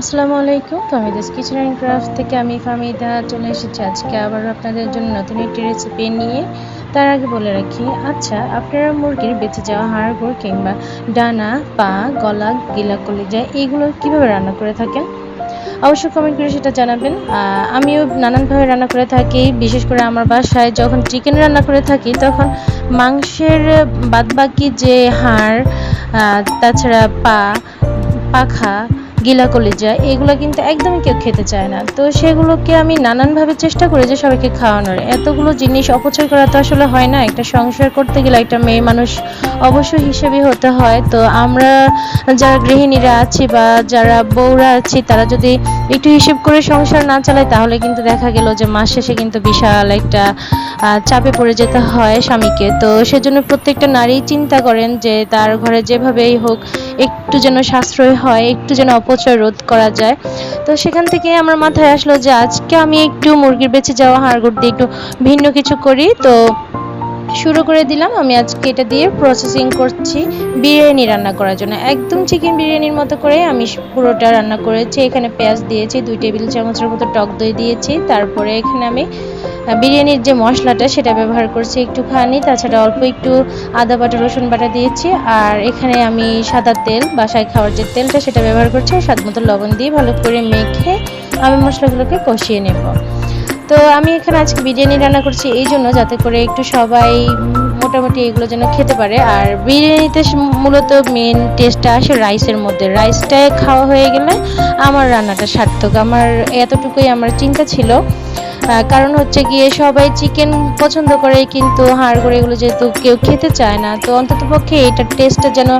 আসসালামু আলাইকুম ফামিদাস kitchen and craft থেকে আমি ফামিদা চলে এসেছি। আজকে আবার আপনাদের জন্য নতুন একটি রেসিপি নিয়ে। তার আগে বলে রাখি আচ্ছা আপনারা মুরগির বেঁচে যাওয়া হাড়গোড় কিংবা ডানা, পা, গলা, গিলা, কলিজা, এগুলো কীভাবে রান্না করে থাকেন? অবশ্যই কমেন্ট করে সেটা জানাবেন। আমিও নানানভাবে রান্না করে থাকি, বিশেষ করে আমার বাসায় যখন চিকেন রান্না করে থাকি, তখন মাংসের বাদবাকি যে হাড় তাছাড়া পা, পাখা গিলা কলিজা, এগুলো কিন্তু একদমই কেউ খেতে চায় না। তো সেগুলোকে আমি নানানভাবে চেষ্টা করি যে সবাইকে খাওয়ানোর। এতগুলো জিনিস অপচয় করা তো আসলে হয় না। একটা সংসার করতে গেলে একটা মেয়ে মানুষ অবশ্যই হিসেবে হতে হয়। তো আমরা যারা গৃহিণীরা আছি বা যারা বউরা আছি, তারা যদি একটু হিসেব করে সংসার না চালায়, তাহলে কিন্তু দেখা গেল যে মাস শেষে কিন্তু বিশাল একটা চাপে পড়ে যেতে হয় স্বামীকে। তো সেজন্য প্রত্যেকটা নারী চিন্তা করেন যে তার ঘরে যেভাবেই হোক একটু যেন সাশ্রয় হয়, একটু যেন অপচয় রোধ করা যায়। তো সেখান থেকে আমার মাথায় আসলো যে আজকে আমি একটু মুরগির বেঁচে যাওয়া হাড়গোড় দিয়ে একটু ভিন্ন কিছু করি। তো শুরু করে দিলাম। আমি আজকে এটা দিয়ে প্রসেসিং করছি বিরিয়ানি রান্না করার জন্য। একদম চিকেন বিরিয়ানির মতো করে আমি পুরোটা রান্না করেছি। এখানে পেঁয়াজ দিয়েছি, দুই টেবিল চামচের মতো টক দই দিয়েছি। তারপরে এখানে আমি বিরিয়ানির যে মশলাটা সেটা ব্যবহার করছি একটুখানি। তাছাড়া অল্প একটু আদা, বাটা, রসুন বাটা দিয়েছি। আর এখানে আমি সাদা তেল, বাসায় খাওয়ার যে তেলটা সেটা ব্যবহার করছি। আর স্বাদ মতো লবণ দিয়ে ভালো করে মেখে আমি মশলাগুলোকে কষিয়ে নেব। তো আমি এখানে আজকে বিরিয়ানি রান্না করছি এই জন্য, যাতে করে একটু সবাই মোটামুটি এগুলো যেন খেতে পারে। আর বিরিয়ানিতে মূলত মেন টেস্টটা আসে রাইসের মধ্যে। রাইসটা খাওয়া হয়ে গেলে আমার রান্নাটা সার্থক। আমার এতটুকুই আমার চিন্তা ছিল। কারণ হচ্ছে গিয়ে সবাই চিকেন পছন্দ করে, কিন্তু হাড় করে এগুলো যেহেতু কেউ খেতে চায় না, তো অন্তত পক্ষে এটার টেস্টটা যেন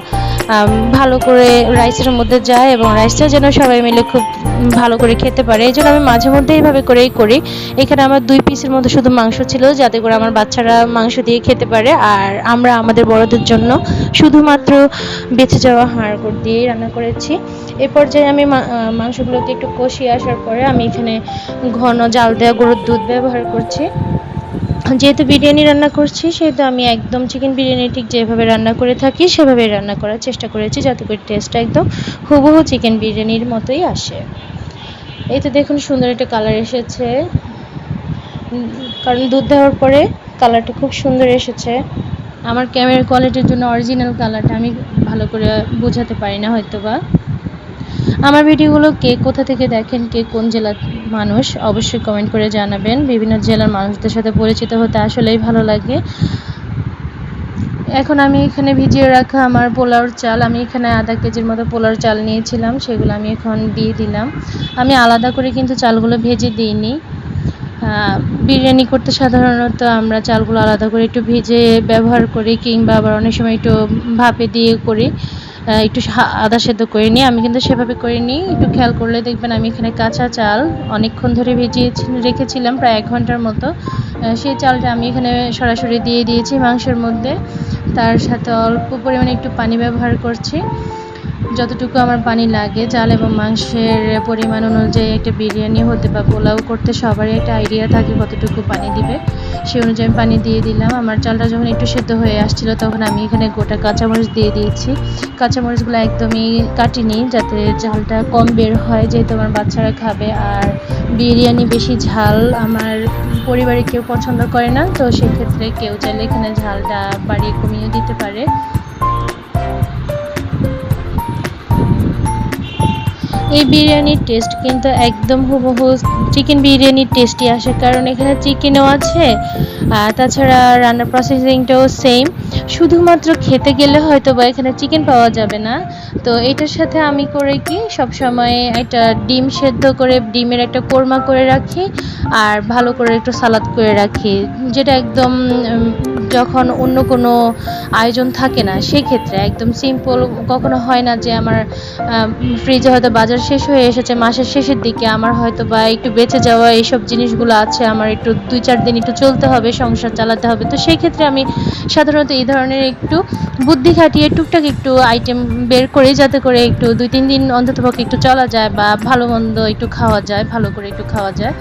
ভালো করে রাইসের মধ্যে যায় এবং রাইসটা যেন সবাই মিলে খুব ভালো করে খেতে পারে। এই জন্য আমি মাঝে মধ্যে এইভাবে করেই করি। এখানে আমার দুই পিসের মধ্যে শুধু মাংস ছিল, যাতে করে আমার বাচ্চারা মাংস দিয়ে খেতে পারে। আর আমরা আমাদের বড়দের জন্য শুধুমাত্র বেঁচে যাওয়া হাড়গোড় দিয়েই রান্না করেছি। এ পর্যায়ে আমি মাংসগুলোকে একটু কষিয়ে আসার পরে আমি এখানে ঘন জাল দেওয়া গরুর দুধ ব্যবহার করছি। যেহেতু বিরিয়ানি রান্না করছি, সেহেতু আমি একদম চিকেন বিরিয়ানি ঠিক যেভাবে রান্না করে থাকি, সেভাবে রান্না করার চেষ্টা করেছি যাতে করে টেস্টটা একদম হুবহু চিকেন বিরিয়ানির মতোই আসে। এই তো দেখুন সুন্দর একটা কালার এসেছে। কারণ দুধ দেওয়ার পরে কালারটা খুব সুন্দর এসেছে। আমার ক্যামেরার কোয়ালিটির জন্য অরিজিনাল কালারটা আমি ভালো করে বোঝাতে পারি না হয়তো বা আমার ভিডিওগুলো কে কোথা থেকে দেখেন, কে কোন জেলার মানুষ, অবশ্যই কমেন্ট করে জানাবেন। বিভিন্ন জেলার মানুষদের সাথে পরিচিত হতে আসলেই ভালো লাগে। এখন আমি এখানে ভিজিয়ে রাখা আমার পোলাওর চাল। আমি এখানে আধা কেজির মতো পোলাওর চাল নিয়েছিলাম, সেগুলো আমি এখন দিয়ে দিলাম। আমি আলাদা করে কিন্তু চালগুলো ভেজে দিইনি। বিরিয়ানি করতে সাধারণত আমরা চালগুলো আলাদা করে একটু ভেজে ব্যবহার করি, কিংবা আবার অনেক সময় একটু ভাপে দিয়ে করি। একটু আদা সেদ্ধ করে নিই। আমি কিন্তু সেভাবে করে নিই একটু খেয়াল করলে দেখবেন আমি এখানে কাঁচা চাল অনেকক্ষণ ধরে ভিজিয়ে রেখেছিলাম প্রায় এক ঘণ্টার মতো। সেই চালটা আমি এখানে সরাসরি দিয়ে দিয়েছি মাংসের মধ্যে। তার সাথে অল্প পরিমাণে একটু পানি ব্যবহার করছি। যতটুকু আমার পানি লাগে, চাল এবং মাংসের পরিমাণ অনুযায়ী একটা বিরিয়ানি হতে বা পোলাও করতে সবারই একটা আইডিয়া থাকে কতটুকু পানি দিবে। সেই অনুযায়ী পানি দিয়ে দিলাম। আমার চালটা যখন একটু সেদ্ধ হয়ে আসছিল তখন আমি এখানে গোটা কাঁচামরিচ দিয়ে দিয়েছি। কাঁচামরিচগুলো একদমই কাটিনি যাতে ঝালটা কম বের হয়, যেহেতু আমার বাচ্চারা খাবে। আর বিরিয়ানি বেশি ঝাল আমার পরিবারে কেউ পছন্দ করে না, তো সেক্ষেত্রে কেউ চাইলে এখানে ঝালটা বাড়িয়ে কমিয়ে দিতে পারে। এই বিরিয়ানির টেস্ট কিন্তু একদম হুবহু চিকেন বিরিয়ানির টেস্টই আসে। কারণ এখানে চিকেনও আছে তাছাড়া রান্নার প্রসেসিংটাও সেম শুধুমাত্র খেতে গেলে হয়তো বা এখানে চিকেন পাওয়া যাবে না। তো এটার সাথে আমি করে কি সব সময় একটা ডিম সেদ্ধ করে, ডিমের একটা কোরমা করে রাখি, আর ভালো করে একটু সালাদ করে রাখি। যেটা একদম যখন অন্য কোনো আয়োজন থাকে না, সেক্ষেত্রে একদম সিম্পল কখনো হয় না যে আমার ফ্রিজে হয়তো বাজার শেষ হয়ে এসেছে, মাসের শেষের দিকে আমার হয়তো বা একটু বেঁচে যাওয়া এইসব জিনিসগুলো আছে, আমার একটু দুই চার দিন একটু চলতে হবে, সংসার চালাতে হবে। তো সেই ক্ষেত্রে আমি সাধারণত এই ধরনের একটু বুদ্ধি খাটিয়ে টুকটাক একটু আইটেম বের করি, যাতে করে একটু দুই তিন দিন অন্ততপক্ষে একটু চলা যায় বা ভালো মন্দ একটু খাওয়া যায়, ভালো করে একটু খাওয়া যায়।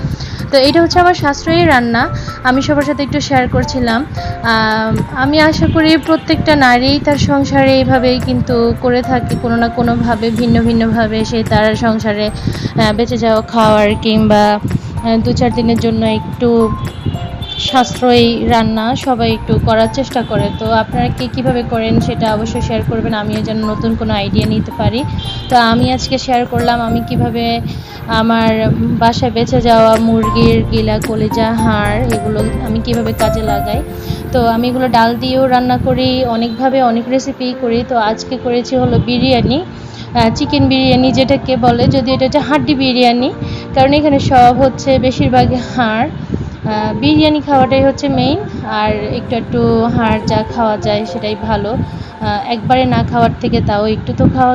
তো এটা হচ্ছে আমার সাশ্রয়ী রান্না। আমি সবার সাথে একটু শেয়ার করছিলাম। আমি আশা করি প্রত্যেকটা নারী তার সংসারে এইভাবেই কিন্তু করে থাকে, কোনো না কোনোভাবে, ভিন্ন ভিন্নভাবে সে তার সংসারে বেঁচে যাওয়া খাওয়ার কিংবা দু চার দিনের জন্য একটু সাশ্রয়ী রান্না সবাই একটু করার চেষ্টা করে। তো আপনারা কে কীভাবে করেন সেটা অবশ্যই শেয়ার করবেন, আমিও যেন নতুন কোনো আইডিয়া নিতে পারি। তো আমি আজকে শেয়ার করলাম, আমি কীভাবে আমার বাসায় বেঁচে যাওয়া মুরগির গিলা, কলিজা, হাড় এগুলো আমি কীভাবে কাজে লাগাই। তো আমি এগুলো ডাল দিয়েও রান্না করি, অনেকভাবে অনেক রেসিপি করি। তো আজকে করেছি হলো বিরিয়ানি চিকেন বিরিয়ানি যেটাকে বলে, যদি এটা হচ্ছে হাড্ডি বিরিয়ানি, কারণ এখানে সব হচ্ছে বেশিরভাগ হাড়। বিরিয়ানি খাওয়াটাই হচ্ছে মেইন আর একটু একটু হাড় যা খাওয়া যায় সেটাই ভালো। একবারে না খাওয়ার থেকে তাও একটু তো খাওয়া